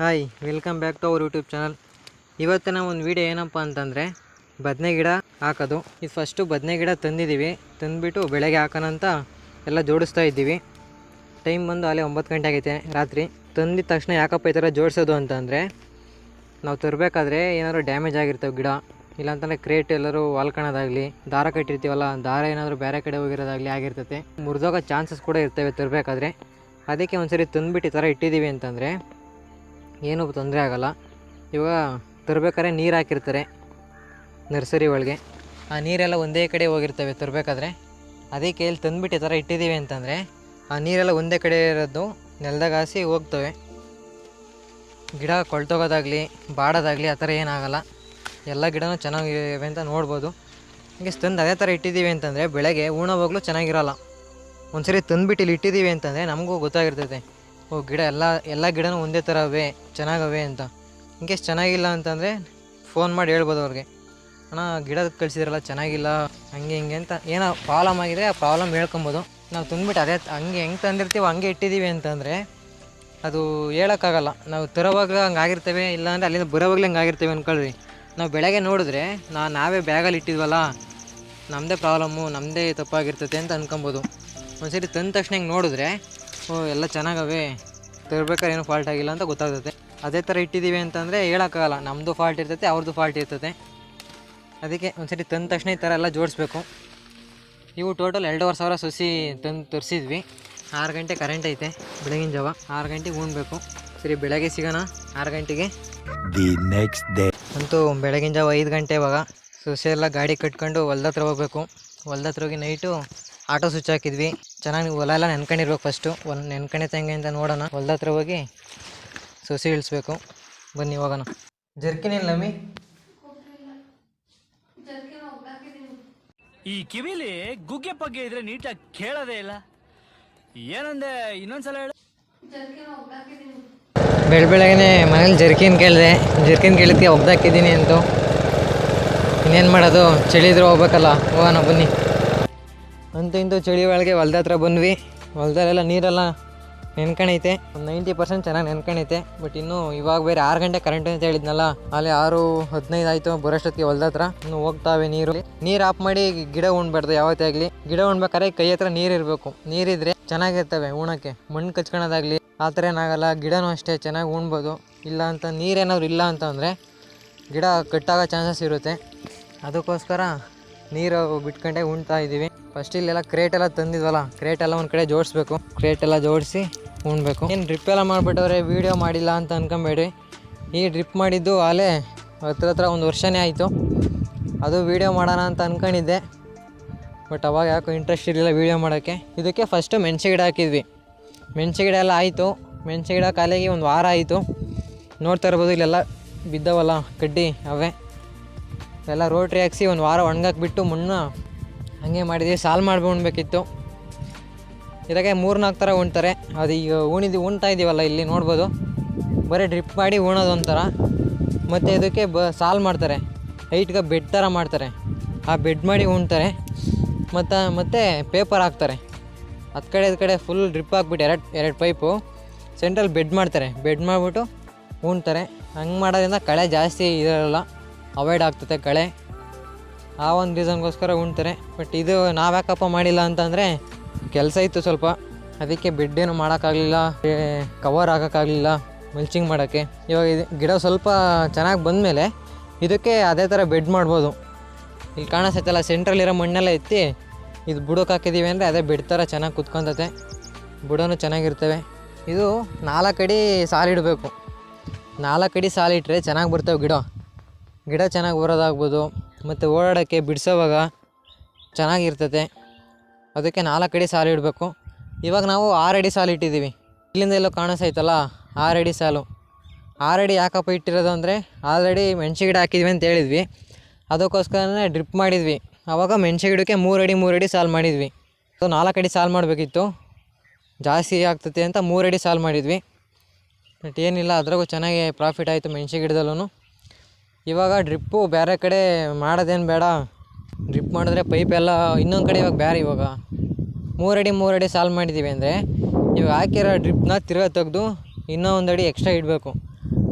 Hi, welcome back to our YouTube channel. ಇವತ್ತಿನ ಒಂದು video ಏನಪ್ಪ ಅಂತಂದರೆ, ಬದನೆ ಗಿಡ ಹಾಕೋದು. ಇದು ಫಸ್ಟು ಬದನೆ ಗಿಡ ತಂದಿದ್ದೀವಿ ತಂದುಬಿಟ್ಟು ಬೆಳಗ್ಗೆ ಹಾಕೋಣ ಅಂತ ಎಲ್ಲ ಜೋಡಿಸ್ತಾ ಇದ್ದೀವಿ. ಟೈಮ್ ಬಂದು ಅಲ್ಲೇ ಒಂಬತ್ತು ಗಂಟೆ ಆಗೈತೆ ರಾತ್ರಿ. ತಂದಿದ ತಕ್ಷಣ ಯಾಕಪ್ಪ ಈ ಥರ ಜೋಡಿಸೋದು ಅಂತಂದರೆ, ನಾವು ತರಬೇಕಾದ್ರೆ ಏನಾದರೂ ಡ್ಯಾಮೇಜ್ ಆಗಿರ್ತವೆ ಗಿಡ. ಇಲ್ಲಾಂತಂದರೆ ಕ್ರೇಟ್ ಎಲ್ಲರೂ ವಾಲ್ಕೊಳ್ಳೋದಾಗಲಿ ದಾರ ಕಟ್ಟಿರ್ತೀವಲ್ಲ, ದಾರ ಏನಾದರೂ ಬೇರೆ ಕಡೆ ಹೋಗಿರೋದಾಗಲಿ ಆಗಿರ್ತೈತೆ. ಮುರಿದೋಗೋ ಚಾನ್ಸಸ್ ಕೂಡ ಇರ್ತವೆ ತರಬೇಕಾದ್ರೆ. ಅದಕ್ಕೆ ಒಂದ್ಸರಿ ತಂದುಬಿಟ್ಟು ಈ ಥರ ಇಟ್ಟಿದ್ದೀವಿ ಅಂತಂದರೆ ಏನೂ ತೊಂದರೆ ಆಗಲ್ಲ. ಇವಾಗ ತರಬೇಕಾದ್ರೆ ನೀರು ಹಾಕಿರ್ತಾರೆ ನರ್ಸರಿ ಒಳಗೆ. ಆ ನೀರೆಲ್ಲ ಒಂದೇ ಕಡೆ ಹೋಗಿರ್ತವೆ ತರಬೇಕಾದ್ರೆ. ಅದಕ್ಕೆ ಇಲ್ಲಿ ತಂದುಬಿಟ್ಟು ಈ ಥರ ಇಟ್ಟಿದ್ದೀವಿ ಅಂತಂದರೆ ಆ ನೀರೆಲ್ಲ ಒಂದೇ ಕಡೆ ಇರೋದು ನೆಲದಾಗ ಹಾಸಿ ಹೋಗ್ತವೆ. ಗಿಡ ಕೊಳ್ತೋಗೋದಾಗಲಿ, ಬಾಡೋದಾಗಲಿ ಆ ಥರ ಏನಾಗಲ್ಲ. ಎಲ್ಲ ಗಿಡನೂ ಚೆನ್ನಾಗಿವೆ ಅಂತ ನೋಡ್ಬೋದು. ಹೀಗೆ ತಂದು ಅದೇ ಥರ ಇಟ್ಟಿದ್ದೀವಿ ಅಂತಂದರೆ ಬೆಳಗ್ಗೆ ಉಣೋವಾಗಲೂ ಚೆನ್ನಾಗಿರಲ್ಲ. ಒಂದ್ಸರಿ ತಂದುಬಿಟ್ಟು ಇಲ್ಲಿ ಇಟ್ಟಿದ್ದೀವಿ ಅಂತಂದರೆ ನಮಗೂ ಗೊತ್ತಾಗಿರ್ತೈತೆ. ಓ, ಗಿಡ ಎಲ್ಲ ಎಲ್ಲ ಗಿಡನೂ ಒಂದೇ ಥರ ಅವೆ, ಚೆನ್ನಾಗವೆ ಅಂತ. ಇನ್ಕೇಸ್ ಚೆನ್ನಾಗಿಲ್ಲ ಅಂತಂದರೆ ಫೋನ್ ಮಾಡಿ ಹೇಳ್ಬೋದು ಅವ್ರಿಗೆ. ಅಣ್ಣ ಗಿಡ ಕಳಿಸಿದ್ರಲ್ಲ, ಚೆನ್ನಾಗಿಲ್ಲ, ಹಂಗೆ ಹಿಂಗೆ ಅಂತ ಏನೋ ಪ್ರಾಬ್ಲಮ್ ಆಗಿದೆ, ಆ ಪ್ರಾಬ್ಲಮ್ ಹೇಳ್ಕೊಬೋದು. ನಾವು ತುಂಬಿಟ್ಟು ಅದೇ ಹಂಗೆ ಹೆಂಗೆ ತಂದಿರ್ತೀವೋ ಹಂಗೆ ಇಟ್ಟಿದ್ದೀವಿ ಅಂತಂದರೆ ಅದು ಹೇಳೋಕ್ಕಾಗಲ್ಲ. ನಾವು ತರೋವಾಗ ಹಂಗೆ ಆಗಿರ್ತೇವೆ, ಇಲ್ಲಾಂದರೆ ಅಲ್ಲಿಂದ ಬರೋವಾಗಲೇ ಹಂಗೆ ಆಗಿರ್ತೇವೆ ಅಂದ್ಕೊಳ್ರಿ ನಾವು ಬೆಳಗ್ಗೆ ನೋಡಿದ್ರೆ ನಾ ನಾವೇ ಬ್ಯಾಗಲ್ಲಿ ಇಟ್ಟಿದ್ವಲ್ಲ ನಮ್ಮದೇ ಪ್ರಾಬ್ಲಮ್ಮು ನಮ್ಮದೇ ತಪ್ಪಾಗಿರ್ತೈತೆ ಅಂತ ಅನ್ಕೋಬೋದು. ಒಂದು ಸರಿ ತಂದ ತಕ್ಷಣ ಹಿಂಗೆ ನೋಡಿದ್ರೆ ಓ ಎಲ್ಲ ಚೆನ್ನಾಗವೆ. ತರಬೇಕಾದ್ರೆ ಏನೂ ಫಾಲ್ಟ್ ಆಗಿಲ್ಲ ಅಂತ ಗೊತ್ತಾಗ್ತದೆ. ಅದೇ ಥರ ಇಟ್ಟಿದ್ದೀವಿ ಅಂತಂದರೆ ಹೇಳೋಕ್ಕಾಗಲ್ಲ. ನಮ್ಮದು ಫಾಲ್ಟ್ ಇರ್ತೈತೆ ಅವ್ರದ್ದು ಫಾಲ್ಟ್ ಇರ್ತೈತೆ. ಅದಕ್ಕೆ ಒಂದ್ಸರಿ ತಂದ ತಕ್ಷಣ ಈ ಥರ ಎಲ್ಲ ಜೋಡಿಸ್ಬೇಕು. ಇವು ಟೋಟಲ್ ಎರಡೂವರೆ ಸಾವಿರ ಸಸಿ ತಂದು ತರಿಸಿದ್ವಿ. ಆರು ಗಂಟೆ ಕರೆಂಟ್ ಐತೆ ಬೆಳಗಿನ ಜಾವ. ಆರು ಗಂಟೆಗೆ ಉಣ್ಬೇಕು. ಸರಿ ಬೆಳಗ್ಗೆ ಸಿಗೋಣ. ಆರು ಗಂಟೆಗೆ. ದಿ ನೆಕ್ಸ್ಟ್ ಡೇ ಅಂತೂ ಬೆಳಗಿನ ಜಾವ ಐದು ಗಂಟೆ ಇವಾಗ. ಸೊಸೆ ಎಲ್ಲ ಗಾಡಿ ಕಟ್ಕೊಂಡು ಹೊಲ್ದ ಹತ್ರ ಹೋಗ್ಬೇಕು. ಹೊಲ್ದ ಹತ್ರ ಹೋಗಿ ನೈಟು ಆಟೋ ಸ್ವಿಚ್ ಹಾಕಿದ್ವಿ. ಚೆನ್ನಾಗಿ ಹೊಲ ಎಲ್ಲ ನೆನ್ಕೊಂಡಿರ್ಬೇಕು ಫಸ್ಟು ಒಂದು ನೆನ್ಕೊಂಡಿತ್ತು ಹೆಂಗೆ ಅಂತ ನೋಡೋಣ. ಹೊಲ್ದ ಹತ್ರ ಹೋಗಿ ಸೊಸಿ ಇಳಿಸ್ಬೇಕು. ಬನ್ನಿ ಹೋಗೋಣ. ಜರ್ಕಿನ್ ಇಲ್ಲ ಮಮ್ಮಿ ಈ ಕಿವಿಲಿ ಗುಗ್ಗೆ ಪಗ್ಗೆ ಇದ್ರೆ ನೀಟಾಗಿ ಕೇಳೋದೇ ಇಲ್ಲ. ಏನಂದೆ ಇನ್ನೊಂದ್ಸಲ ಹೇಳು. ಬೆಳ ಬೆಳಗ್ಗೆ ಮನೇಲಿ ಜರ್ಕಿನ್ ಕೇಳಿದೆ. ಜರ್ಕಿನ್ ಕೇಳಿದ್ಕೆ ಒಗ್ದಾಕಿದ್ದೀನಿ ಅಂತ. ಇನ್ನೇನು ಮಾಡೋದು? ಚಳಿದ್ರೆ ಹೋಗ್ಬೇಕಲ್ಲ. ಹೋಗೋಣ ಬನ್ನಿ. ಅಂತೂ ಇಂತೂ ಚಳಿ ಒಳಗೆ ಹೊಲ್ದ ಹತ್ರ ಬಂದ್ವಿ. ಹೊಲ್ದಲ್ಲೆಲ್ಲ ನೀರೆಲ್ಲ ನೆನ್ಕಣೈತೆ. ಒಂದು ನೈಂಟಿ ಪರ್ಸೆಂಟ್ ಚೆನ್ನಾಗಿ ನೆನ್ಕಣೈತೆ. ಬಟ್ ಇನ್ನೂ ಇವಾಗ ಬೇರೆ ಆರು ಗಂಟೆ ಕರೆಂಟ್ ಅಂತ ಹೇಳಿದ್ನಲ್ಲ, ಅಲ್ಲಿ ಆರು, ಹದಿನೈದು ಆಯಿತು ಬರೋಷ್ಟೊತ್ತಿಗೆ ಹೊಲ್ದ ಹತ್ರ. ಇನ್ನು ಹೋಗ್ತಾವೆ ನೀರು. ನೀರು ಆಫ್ ಮಾಡಿ ಗಿಡ ಉಣ್ಬಾರ್ದು ಯಾವತ್ತೇ ಆಗಲಿ. ಗಿಡ ಉಣ್ಬೇಕಾದ್ರೆ ಕೈ ಹತ್ರ ನೀರು ಇರಬೇಕು. ನೀರಿದ್ರೆ ಚೆನ್ನಾಗಿರ್ತವೆ ಉಣಕ್ಕೆ. ಮಣ್ಣು ಕಚ್ಕೊಳೋದಾಗಲಿ ಆ ಥರ ಏನಾಗಲ್ಲ ಗಿಡನೂ ಅಷ್ಟೇ ಚೆನ್ನಾಗಿ ಉಣ್ಬೋದು. ಇಲ್ಲ ಅಂತ ನೀರೇನಾದ್ರು ಇಲ್ಲ ಅಂತಂದರೆ ಗಿಡ ಕಟ್ಟಾಗೋ ಚಾನ್ಸಸ್ ಇರುತ್ತೆ. ಅದಕ್ಕೋಸ್ಕರ ನೀರು ಬಿಟ್ಕೊಂಡೆ ಉಣ್ತಾ ಇದ್ದೀವಿ. ಫಸ್ಟ್ ಇಲ್ಲೆಲ್ಲ ಕ್ರೇಟ್ ಎಲ್ಲ ತಂದಿದ್ವಲ್ಲ ಕ್ರೇಟ್ ಎಲ್ಲ ಒಂದು ಕಡೆ ಜೋಡಿಸ್ಬೇಕು. ಕ್ರೇಟ್ ಎಲ್ಲ ಜೋಡಿಸಿ ಉಣ್ಬೇಕು. ಏನು ಡ್ರಿಪ್ ಎಲ್ಲ ಮಾಡಿಬಿಟ್ಟವ್ರೆ ವೀಡಿಯೋ ಮಾಡಿಲ್ಲ ಅಂತ ಅನ್ಕೊಂಬೇಡಿ. ಈ ಡ್ರಿಪ್ ಮಾಡಿದ್ದು ಆಲೇ ಹತ್ರ ಹತ್ರ ಒಂದು ವರ್ಷನೇ ಆಯಿತು. ಅದು ವೀಡಿಯೋ ಮಾಡೋಣ ಅಂತ ಅಂದ್ಕೊಂಡಿದ್ದೆ ಬಟ್ ಅವಾಗ ಯಾಕೋ ಇಂಟ್ರೆಸ್ಟ್ ಇರಲಿಲ್ಲ ವೀಡಿಯೋ ಮಾಡೋಕ್ಕೆ ಇದಕ್ಕೆ ಫಸ್ಟು ಮೆಣಸೆ ಗಿಡ ಹಾಕಿದ್ವಿ. ಮೆಣಸೆ ಗಿಡ ಎಲ್ಲ ಆಯಿತು. ಮೆಣಸೆ ಗಿಡ ಕಾಲಿಗೆ ಒಂದು ವಾರ ಆಯಿತು. ನೋಡ್ತಾ ಇರ್ಬೋದು, ಇಲ್ಲೆಲ್ಲ ಬಿದ್ದವಲ್ಲ ಕಡ್ಡಿ ಅವೇ. ಎಲ್ಲ ರೋಟ್ರಿ ಹಾಕ್ಸಿ ಒಂದು ವಾರ ಒಣಗಾಕ್ಬಿಟ್ಟು ಮುನ್ನ ಹಾಗೆ ಮಾಡಿದ್ವಿ. ಸಾಲು ಮಾಡಿ ಉಣ್ಬೇಕಿತ್ತು. ಇದಕ್ಕೆ ಮೂರು ನಾಲ್ಕು ಥರ ಉಣ್ತಾರೆ. ಅದು ಈಗ ಉಣಿದು ಉಣ್ತಾ ಇದ್ದೀವಲ್ಲ ಇಲ್ಲಿ ನೋಡ್ಬೋದು. ಬರೀ ಡ್ರಿಪ್ ಮಾಡಿ ಉಣೋದು ಒಂಥರ. ಮತ್ತು ಇದಕ್ಕೆ ಬ ಸಾಲು ಮಾಡ್ತಾರೆ. ಹೈಟ್ಗೆ ಬೆಡ್ ಥರ ಮಾಡ್ತಾರೆ. ಆ ಬೆಡ್ ಮಾಡಿ ಉಣ್ತಾರೆ. ಮತ್ತು ಮತ್ತು ಪೇಪರ್ ಹಾಕ್ತಾರೆ. ಹತ್ತು ಕಡೆ ಇದು ಕಡೆ ಫುಲ್ ಡ್ರಿಪ್ ಹಾಕ್ಬಿಟ್ಟು ಎರಡು ಎರಡು ಪೈಪು ಸೆಂಟ್ರಲ್ಲಿ ಬೆಡ್ ಮಾಡ್ತಾರೆ. ಬೆಡ್ ಮಾಡಿಬಿಟ್ಟು ಉಣ್ತಾರೆ. ಹಂಗೆ ಮಾಡೋದ್ರಿಂದ ಕಳೆ ಜಾಸ್ತಿ ಇರೋಲ್ಲ. ಅವಾಯ್ಡ್ ಆಗ್ತದೆ ಕಳೆ. ಆ ಒಂದು ರೀಸನ್ಗೋಸ್ಕರ ಉಣ್ತಾರೆ ಬಟ್ ಇದು ನಾವ್ಯಾಕಪ್ಪ ಮಾಡಿಲ್ಲ ಅಂತಂದರೆ ಕೆಲಸ ಇತ್ತು ಸ್ವಲ್ಪ. ಅದಕ್ಕೆ ಬೆಡ್ ಏನು ಮಾಡೋಕ್ಕಾಗಲಿಲ್ಲ ಕವರ್ ಆಗೋಕ್ಕಾಗಲಿಲ್ಲ ಮಲ್ಚಿಂಗ್ ಮಾಡೋಕ್ಕೆ. ಇವಾಗ ಇದು ಗಿಡ ಸ್ವಲ್ಪ ಚೆನ್ನಾಗಿ ಬಂದಮೇಲೆ ಇದಕ್ಕೆ ಅದೇ ಥರ ಬೆಡ್ ಮಾಡ್ಬೋದು. ಇಲ್ಲಿ ಕಾಣಿಸ್ತೈತಲ್ಲ ಸೆಂಟ್ರಲ್ಲಿರೋ ಮಣ್ಣೆಲ್ಲ ಎತ್ತಿ ಇದು ಬುಡಕ್ಕೆ ಹಾಕಿದ್ದೀವಿ ಅಂದರೆ ಅದೇ ಬೆಡ್ ಥರ ಚೆನ್ನಾಗಿ ಕುತ್ಕೊಂತತೆ ಬುಡನೂ ಚೆನ್ನಾಗಿರ್ತವೆ. ಇದು ನಾಲ್ಕು ಅಡಿ ಸಾಲಿಡಬೇಕು ನಾಲ್ಕು ಅಡಿ ಸಾಲಿಟ್ರೆ ಚೆನ್ನಾಗಿ ಬರ್ತವೆ ಗಿಡ. ಗಿಡ ಚೆನ್ನಾಗಿ ಬರೋದಾಗ್ಬೋದು, ಮತ್ತು ಓಡಾಡೋಕ್ಕೆ ಬಿಡಿಸೋವಾಗ ಚೆನ್ನಾಗಿರ್ತದೆ ಅದಕ್ಕೆ ನಾಲ್ಕು ಅಡಿ ಸಾಲು ಇಡಬೇಕು. ಇವಾಗ ನಾವು ಆರು ಅಡಿ ಸಾಲು ಇಟ್ಟಿದ್ದೀವಿ. ಇಲ್ಲಿಂದ ಎಲ್ಲೋ ಕಾಣಿಸ್ತೈತಲ್ಲ ಆರು ಅಡಿ ಸಾಲು. ಆರು ಅಡಿ ಯಾಕಪ್ಪ ಇಟ್ಟಿರೋದು ಅಂದರೆ, ಆಲ್ರೆಡಿ ಮೆಣಸು ಗಿಡ ಹಾಕಿದ್ವಿ ಅಂತ ಹೇಳಿದ್ವಿ. ಅದಕ್ಕೋಸ್ಕರನೇ ಡ್ರಿಪ್ ಮಾಡಿದ್ವಿ. ಆವಾಗ ಮೆಣಸು ಗಿಡಕ್ಕೆ ಮೂರು ಅಡಿ ಮೂರು ಅಡಿ ಸಾಲು ಮಾಡಿದ್ವಿ. ಸೊ, ನಾಲ್ಕು ಅಡಿ ಸಾಲು ಮಾಡಬೇಕಿತ್ತು. ಜಾಸ್ತಿ ಆಗ್ತದೆ ಅಂತ ಮೂರು ಅಡಿ ಸಾಲು ಮಾಡಿದ್ವಿ. ಬಟ್ ಏನಿಲ್ಲ, ಅದ್ರಾಗೂ ಚೆನ್ನಾಗಿ ಪ್ರಾಫಿಟ್ ಆಯಿತು ಮೆಣಸು ಗಿಡದಲ್ಲೂ ಇವಾಗ ಡ್ರಿಪ್ಪು ಬೇರೆ ಕಡೆ ಮಾಡೋದೇನು ಬೇಡ. ಡ್ರಿಪ್ ಮಾಡಿದ್ರೆ ಪೈಪ್ ಎಲ್ಲ ಇನ್ನೊಂದು ಕಡೆ ಇವಾಗ ಬೇರೆ ಇವಾಗ. ಮೂರಡಿ ಮೂರಡಿ ಸಾಲ್ವ್ ಮಾಡಿದ್ದೀವಿ ಅಂದರೆ ಇವಾಗ ಹಾಕಿರೋ ಡ್ರಿಪ್ನ ತಿರ್ಗಾ ತೆಗೆದು ಇನ್ನೂ ಒಂದು ಅಡಿ ಎಕ್ಸ್ಟ್ರಾ ಇಡಬೇಕು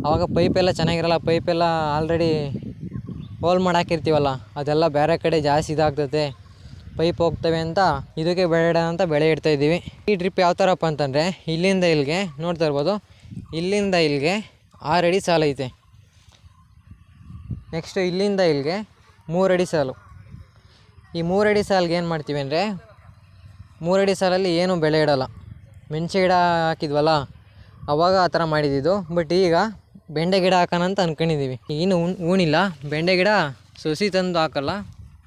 ಆವಾಗ ಪೈಪೆಲ್ಲ ಚೆನ್ನಾಗಿರಲ್ಲ ಪೈಪೆಲ್ಲ ಆಲ್ರೆಡಿ ಹೋಲ್ ಮಾಡಿ ಹಾಕಿರ್ತೀವಲ್ಲ, ಅದೆಲ್ಲ ಬೇರೆ ಕಡೆ ಜಾಸ್ತಿ ಇದಾಗ್ತದೆ. ಪೈಪ್ ಹೋಗ್ತವೆ ಅಂತ ಇದಕ್ಕೆ ಬೇಡ ಅಂತ ಬೆಳೆ ಇಡ್ತಾ ಇದ್ದೀವಿ. ಈ ಡ್ರಿಪ್ ಯಾವ ಥರಪ್ಪ ಅಂತಂದರೆ ಇಲ್ಲಿಂದ ಇಲ್ಲಿಗೆ ನೋಡ್ತಾ ಇರ್ಬೋದು. ಇಲ್ಲಿಂದ ಇಲ್ಲಿಗೆ ಆರು ಅಡಿ ಸಾಲು ನೆಕ್ಸ್ಟು ಇಲ್ಲಿಂದ ಇಲ್ಲಿಗೆ ಮೂರಡಿ ಸಾಲು. ಈ ಮೂರಡಿ ಸಾಲಿಗೆ ಏನು ಮಾಡ್ತೀವಿ ಅಂದರೆ ಮೂರಡಿ ಸಾಲಲ್ಲಿ ಏನೂ ಬೆಳೆ ಇಡಲ್ಲ. ಮೆಣಸೆ ಗಿಡ ಹಾಕಿದ್ವಲ್ಲ, ಅವಾಗ ಆ ಥರ ಮಾಡಿದ್ದು ಬಟ್ ಈಗ ಬೆಂಡೆ ಗಿಡ ಹಾಕೋಣ ಅಂತ ಅಂದ್ಕೊಂಡಿದ್ದೀವಿ ಇನ್ನು ಉಣ್ ಉಣಿಲ್ಲ ಬೆಂಡೆ ಗಿಡ ಸಸಿ ತಂದು ಹಾಕಲ್ಲ,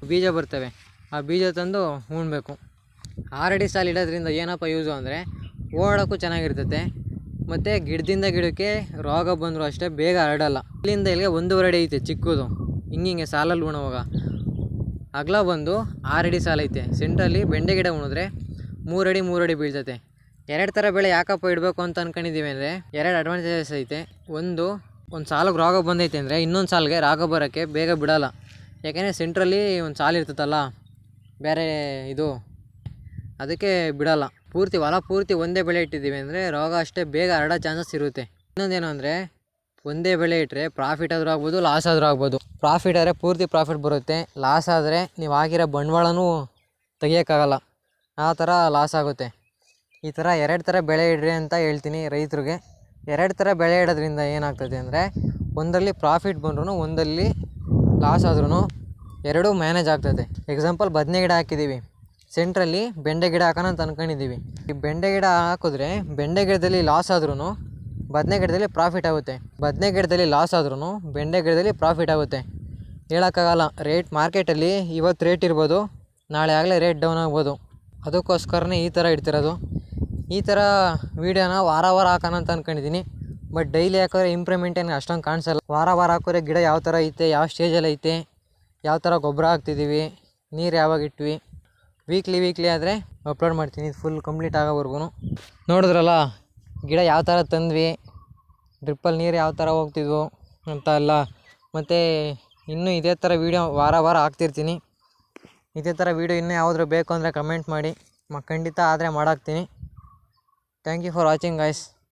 ಬೀಜ ಬರ್ತವೆ. ಆ ಬೀಜ ತಂದು ಉಣ್ಬೇಕು ಆರಡಿ ಸಾಲು ಇಡೋದ್ರಿಂದ ಏನಪ್ಪ ಯೂಸು ಅಂದರೆ ಓಡೋಕ್ಕೂ ಚೆನ್ನಾಗಿರ್ತೈತೆ. ಮತ್ತು ಗಿಡದಿಂದ ಗಿಡಕ್ಕೆ ರೋಗ ಬಂದರೂ ಅಷ್ಟೇ ಬೇಗ ಹರಡಲ್ಲ. ಇಲ್ಲಿಂದ ಇಲ್ಲಿಗೆ ಒಂದೂವರೆ ಅಡಿ ಐತೆ ಚಿಕ್ಕದು. ಹಿಂಗಿಂಗೆ ಸಾಲಲ್ಲಿ ಉಣುವಾಗ. ಅಗಲ ಬಂದು ಆರಡಿ ಸಾಲ ಐತೆ. ಸೆಂಟ್ರಲ್ಲಿ ಬೆಂಡೆ ಗಿಡ ಉಣಿದ್ರೆ ಮೂರಡಿ ಮೂರಡಿ ಬೀಳ್ತೈತೆ. ಎರಡು ಥರ ಬೆಳೆ ಯಾಕಪ್ಪ ಇಡಬೇಕು ಅಂತ ಅನ್ಕೊಂಡಿದ್ದೀವಿ ಅಂದರೆ, ಎರಡು ಅಡ್ವಾಂಟೇಜಸ್ ಐತೆ. ಒಂದು ಒಂದು ಸಾಲಿಗೆ ರೋಗ ಬಂದೈತೆ ಅಂದರೆ ಇನ್ನೊಂದು ಸಾಲಿಗೆ ರೋಗ ಬರೋಕ್ಕೆ ಬೇಗ ಬಿಡಲ್ಲ. ಯಾಕೆಂದರೆ ಸೆಂಟ್ರಲ್ಲಿ ಒಂದು ಸಾಲು ಇರ್ತದಲ್ಲ ಬೇರೆ ಇದು, ಅದಕ್ಕೆ ಬಿಡಲ್ಲ. ಪೂರ್ತಿ ಹೊಲ ಪೂರ್ತಿ ಒಂದೇ ಬೆಳೆ ಇಟ್ಟಿದ್ದೀವಿ ಅಂದರೆ ರೋಗ ಅಷ್ಟೇ, ಬೇಗ ಹರಡೋ ಚಾನ್ಸಸ್ ಇರುತ್ತೆ. ಇನ್ನೊಂದೇನು ಅಂದರೆ ಒಂದೇ ಬೆಳೆ ಇಟ್ಟರೆ ಪ್ರಾಫಿಟ್ ಆದರೂ ಆಗ್ಬೋದು ಲಾಸ್ ಆದರೂ ಆಗ್ಬೋದು. ಪ್ರಾಫಿಟ್ ಆದರೆ ಪೂರ್ತಿ ಪ್ರಾಫಿಟ್ ಬರುತ್ತೆ. ಲಾಸ್ ಆದರೆ ನೀವು ಹಾಕಿರೋ ಬಂಡವಾಳನೂ ತೆಗಿಯೋಕ್ಕಾಗಲ್ಲ. ಆ ಥರ ಲಾಸ್ ಆಗುತ್ತೆ. ಈ ಥರ ಎರಡು ಥರ ಬೆಳೆ ಇಡ್ರಿ ಅಂತ ಹೇಳ್ತೀನಿ ರೈತರಿಗೆ. ಎರಡು ಥರ ಬೆಳೆ ಇಡೋದ್ರಿಂದ ಏನಾಗ್ತದೆ ಅಂದರೆ ಒಂದರಲ್ಲಿ ಪ್ರಾಫಿಟ್ ಬಂದ್ರೂ ಒಂದಲ್ಲಿ ಲಾಸ್ ಆದ್ರೂ ಎರಡೂ ಮ್ಯಾನೇಜ್ ಆಗ್ತದೆ. ಎಕ್ಸಾಂಪಲ್ ಬದನೆ ಗಿಡ ಹಾಕಿದ್ದೀವಿ. ಸೆಂಟ್ರಲ್ಲಿ ಬೆಂಡೆ ಗಿಡ ಹಾಕೋಣ ಅಂತ ಅಂದ್ಕೊಂಡಿದ್ದೀವಿ ಈ ಬೆಂಡೆ ಗಿಡ ಹಾಕಿದ್ರೆ ಬೆಂಡೆ ಗಿಡದಲ್ಲಿ ಲಾಸ್ ಆದ್ರೂ ಬದನೆ ಗಿಡದಲ್ಲಿ ಪ್ರಾಫಿಟ್ ಆಗುತ್ತೆ. ಬದನೆ ಗಿಡದಲ್ಲಿ ಲಾಸ್ ಆದ್ರೂ ಬೆಂಡೆ ಗಿಡದಲ್ಲಿ ಪ್ರಾಫಿಟ್ ಆಗುತ್ತೆ. ಹೇಳೋಕ್ಕಾಗಲ್ಲ ರೇಟ್ ಮಾರ್ಕೆಟಲ್ಲಿ ಇವತ್ತು ರೇಟ್ ಇರ್ಬೋದು, ನಾಳೆ ಆಗಲೇ ರೇಟ್ ಡೌನ್ ಆಗ್ಬೋದು. ಅದಕ್ಕೋಸ್ಕರನೇ ಈ ಥರ ಇಡ್ತಿರೋದು. ಈ ಥರ ವೀಡಿಯೋನ ವಾರ ವಾರ ಹಾಕೋಣ ಅಂತ ಅಂದ್ಕೊಂಡಿದ್ದೀನಿ ಬಟ್ ಡೈಲಿ ಹಾಕಿದ್ರೆ ಇಂಪ್ರೂವ್ಮೆಂಟ್ ಏನು ಅಷ್ಟೊಂದು ಕಾಣಿಸಲ್ಲ. ವಾರ ವಾರ ಹಾಕೋರೆ ಗಿಡ ಯಾವ ಥರ ಐತೆ, ಯಾವ ಸ್ಟೇಜಲ್ಲಿ ಐತೆ, ಯಾವ ಥರ ಗೊಬ್ಬರ ಹಾಕ್ತಿದ್ದೀವಿ, ನೀರು ಯಾವಾಗ ಇಟ್ವಿ ವೀಕ್ಲಿ ವೀಕ್ಲಿ ಆದರೆ ಅಪ್ಲೋಡ್ ಮಾಡ್ತೀನಿ. ಫುಲ್ ಕಂಪ್ಲೀಟ್ ಆಗೋವರೆಗೂ ನೋಡಿದ್ರಲ್ಲ, ಗಿಡ ಯಾವ ಥರ ತಂದ್ವಿ ಡ್ರಿಪ್ಪಲ್ಲಿ ನೀರು ಯಾವ ಥರ ಹೋಗ್ತಿದ್ವು ಅಂತ ಎಲ್ಲ. ಮತ್ತು ಇನ್ನೂ ಇದೇ ಥರ ವೀಡಿಯೋ ವಾರ ವಾರ ಹಾಕ್ತಿರ್ತೀನಿ. ಇದೇ ಥರ ವೀಡಿಯೋ ಇನ್ನೂ ಯಾವುದ್ರ ಬೇಕು ಅಂದರೆ ಕಮೆಂಟ್ ಮಾಡಿ. ಮ ಖಂಡಿತ ಆದರೆ ಮಾಡಾಕ್ತೀನಿ. Thank you for watching guys